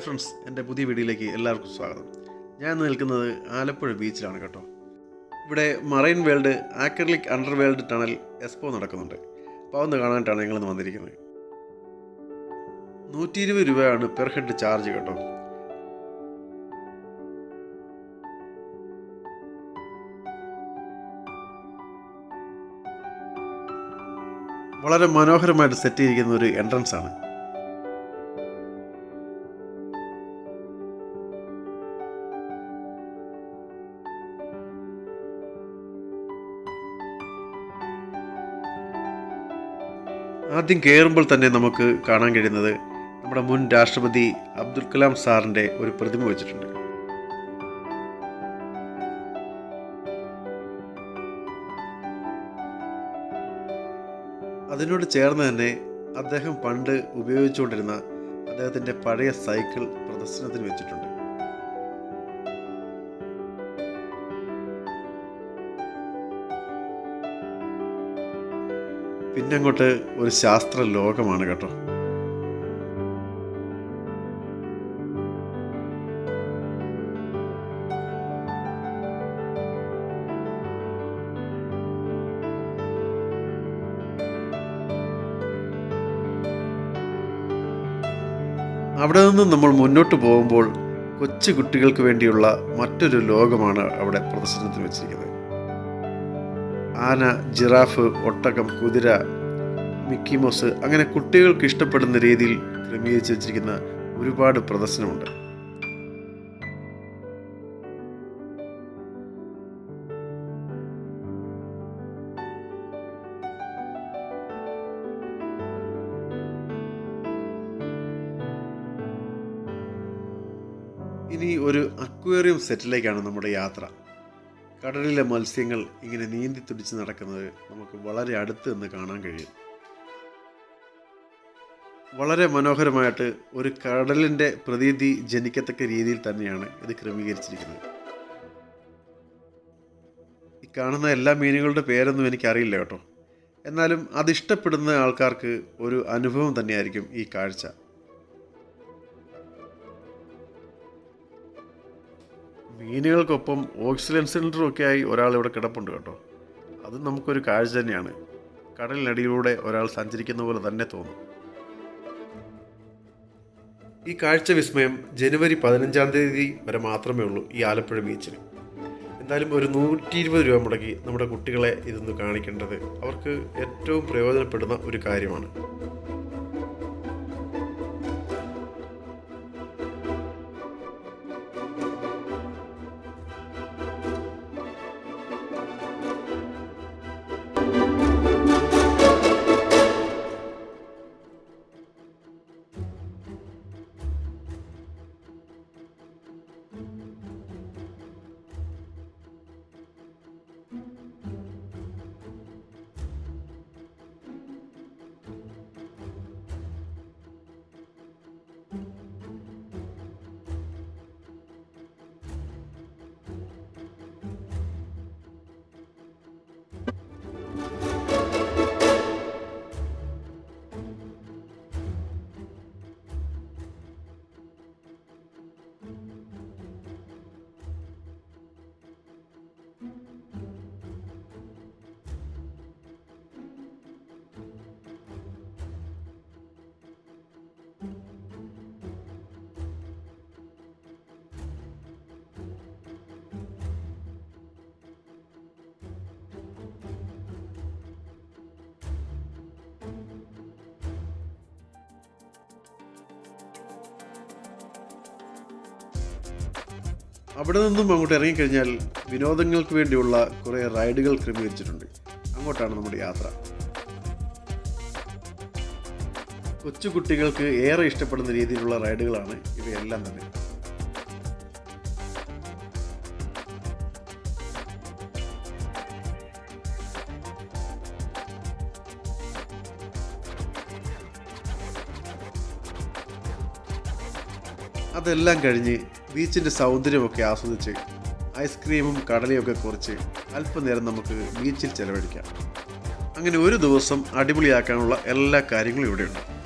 Hi friends എന്റെ പുതിയ വീഡിയോയിലേക്ക് എല്ലാവർക്കും സ്വാഗതം. ഞാൻ ഇന്ന് നിൽക്കുന്നത് ആലപ്പുഴ ബീച്ചിലാണ് കേട്ടോ. ഇവിടെ marine world acrylic under world tunnel expo നടക്കുന്നുണ്ട്. അപ്പോൾ അതൊന്ന് കാണാനായിട്ടാണ് ഞങ്ങളിന്ന് വന്നിരിക്കുന്നത്. നൂറ്റി ഇരുപത് രൂപയാണ് പെർ ഹെഡ് ചാർജ് കേട്ടോ. വളരെ മനോഹരമായിട്ട് സെറ്റ് ചെയ്തിരിക്കുന്ന ഒരു എൻട്രൻസ് ആണ്. ആദ്യം കയറുമ്പോൾ തന്നെ നമുക്ക് കാണാൻ കഴിയുന്നത് നമ്മുടെ മുൻ രാഷ്ട്രപതി അബ്ദുൽ കലാം സാറിന്റെ ഒരു പ്രതിമ വെച്ചിട്ടുണ്ട്. അതിനോട് ചേർന്ന് തന്നെ അദ്ദേഹം പണ്ട് ഉപയോഗിച്ചുകൊണ്ടിരുന്ന അദ്ദേഹത്തിന്റെ പഴയ സൈക്കിൾ പ്രദർശനത്തിന് വെച്ചിട്ടുണ്ട്. പിന്നെ അങ്ങോട്ട് ഒരു ശാസ്ത്ര ലോകമാണ് കേട്ടോ. അവിടെ നിന്ന് നമ്മൾ മുന്നോട്ട് പോകുമ്പോൾ കൊച്ചു കുട്ടികൾക്ക് വേണ്ടിയുള്ള മറ്റൊരു ലോകമാണ് അവിടെ പ്രദർശനത്തിന് വെച്ചിരിക്കുന്നത്. ആന ജിറാഫ് ഒട്ടകം കുതിര മിക്കി മൗസ് അങ്ങനെ കുട്ടികൾക്ക് ഇഷ്ടപ്പെടുന്ന രീതിയിൽ ക്രമീകരിച്ച് വെച്ചിരിക്കുന്ന ഒരുപാട് പ്രദർശനമുണ്ട്. ഇനി ഒരു അക്വേറിയം സെറ്റിലേക്കാണ് നമ്മുടെ യാത്ര. കടലിലെ മത്സ്യങ്ങൾ ഇങ്ങനെ നീന്തി തുടിച്ച് നടക്കുന്നത് നമുക്ക് വളരെ അടുത്ത് നിന്ന് കാണാൻ കഴിയും. വളരെ മനോഹരമായിട്ട് ഒരു കടലിന്റെ പ്രതീതി ജനിക്കത്തക്ക രീതിയിൽ തന്നെയാണ് ഇത് ക്രമീകരിച്ചിരിക്കുന്നത്. ഈ കാണുന്ന എല്ലാ മീനുകളുടെ പേരൊന്നും എനിക്കറിയില്ല കേട്ടോ. എന്നാലും അതിഷ്ടപ്പെടുന്ന ആൾക്കാർക്ക് ഒരു അനുഭവം തന്നെയായിരിക്കും ഈ കാഴ്ച. മീനുകൾക്കൊപ്പം ഓക്സിജൻ സിലിണ്ടറും ഒക്കെ ആയി ഒരാൾ ഇവിടെ കിടപ്പുണ്ട് കേട്ടോ. അത് നമുക്കൊരു കാഴ്ച തന്നെയാണ്. കടലിനടിയിലൂടെ ഒരാൾ സഞ്ചരിക്കുന്ന പോലെ തന്നെ തോന്നും. ഈ കാഴ്ച വിസ്മയം ജനുവരി പതിനഞ്ചാം തീയതി വരെ മാത്രമേ ഉള്ളൂ ഈ ആലപ്പുഴ ബീച്ചിൽ. എന്തായാലും ഒരു നൂറ്റി ഇരുപത് രൂപ മുടക്കി നമ്മുടെ കുട്ടികളെ ഇതൊന്ന് കാണിക്കേണ്ടത് അവർക്ക് ഏറ്റവും പ്രയോജനപ്പെടുന്ന ഒരു കാര്യമാണ്. അവിടെ നിന്നും അങ്ങോട്ട് ഇറങ്ങിക്കഴിഞ്ഞാൽ വിനോദങ്ങൾക്ക് വേണ്ടിയുള്ള കുറേ റൈഡുകൾ ക്രമീകരിച്ചിട്ടുണ്ട്. അങ്ങോട്ടാണ് നമ്മുടെ യാത്ര. കൊച്ചു കുട്ടികൾക്ക് ഏറെ ഇഷ്ടപ്പെടുന്ന രീതിയിലുള്ള റൈഡുകളാണ് ഇവയെല്ലാം തന്നെ. അതെല്ലാം കഴിഞ്ഞ് ബീച്ചിന്റെ സൗന്ദര്യമൊക്കെ ആസ്വദിച്ച് ഐസ്ക്രീമും കടലയൊക്കെ കുറിച്ച് അല്പനേരം നമുക്ക് ബീച്ചിൽ ചിലവഴിക്കാം. അങ്ങനെ ഒരു ദിവസം അടിപൊളിയാക്കാനുള്ള എല്ലാ കാര്യങ്ങളും ഇവിടെയുണ്ട്.